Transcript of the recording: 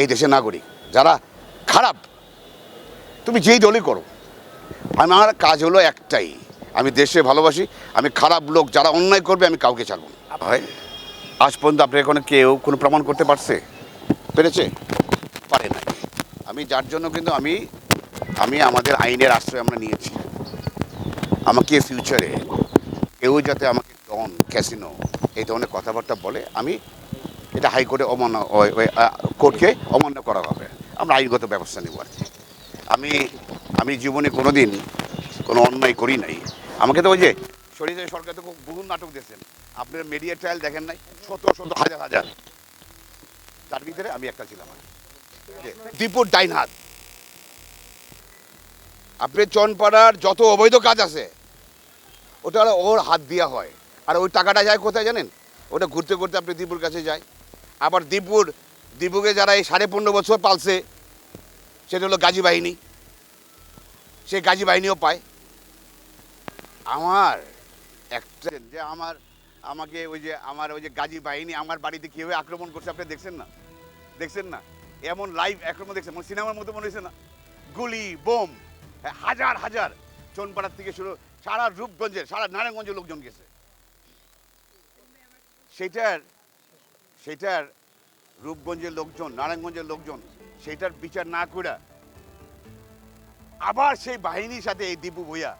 এই দেশের নাগরিক, যারা খারাপ, তুমি যেই দলই করো, আমার কাজ হলো একটাই, আমি দেশে ভালোবাসি, আমি খারাপ লোক, যারা অন্যায় করবে, আমি কাউকে ছাড়বো না। হয় আজ পর্যন্ত আপনার এখানে কেউ কোনো প্রমাণ করতে পারছে? পেরেছে? পারে না আমি যার জন্য কিন্তু আমি আমি আমাদের আইনের আশ্রয় আমরা নিয়েছি। আমাকে ফিউচারে কেউ যাতে আমাকে ডন, ক্যাসিনো, এই ধরনের কথাবার্তা বলে, আমি এটা হাইকোর্টে অমান্য কোর্টকে অমান্য করা হবে। আমরা আইনগত ব্যবস্থা নেব আর কি। আমি আমি জীবনে কোনো দিন কোনো অন্যায় করি নাই। আমাকে তো ওই যে শরীরে সরকার তো বহু নাটক দিয়েছেন আপনার মিডিয়া ট্রায়াল দেখেন নাই? শত শত, হাজার হাজার। তার ভিতরে আমি একটা ছিলাম দীপুর ডাইন হাত। আপনি চনপাড়ার যত অবৈধ কাজ আছে, ওটা ওর হাত দেওয়া হয়। আর ওই টাকাটা যায় কোথায় জানেন? ওটা ঘুরতে ঘুরতে আপনি দীপুর কাছে যায়। আবার দীপুর দীপুকে যারা এই সাড়ে পনেরো বছর পালছে সেটা হলো গাজী বাহিনী। সে গাজী বাহিনীও পায়। আমার একটা যে আমার আমাকে ওই যে আমার ওই যে গাজী বাহিনী আমার বাড়িতে কীভাবে আক্রমণ করছে আপনি দেখছেন না? দেখছেন না? এমন লাইভ আক্রমণ দেখছেন মানে সিনেমার মতো মনে হয়েছে না? গুলি বোম হ্যাঁ, হাজার হাজার চনপাড়ার থেকে শুরু সারা রূপগঞ্জের সারা নারায়ণগঞ্জের লোকজন গেছে। সেটার সেটার রূপগঞ্জের লোকজন, নারায়ণগঞ্জের লোকজন সেটার বিচার না করে আবার সেই বাহিনীর সাথে এই দীপু ভূয়া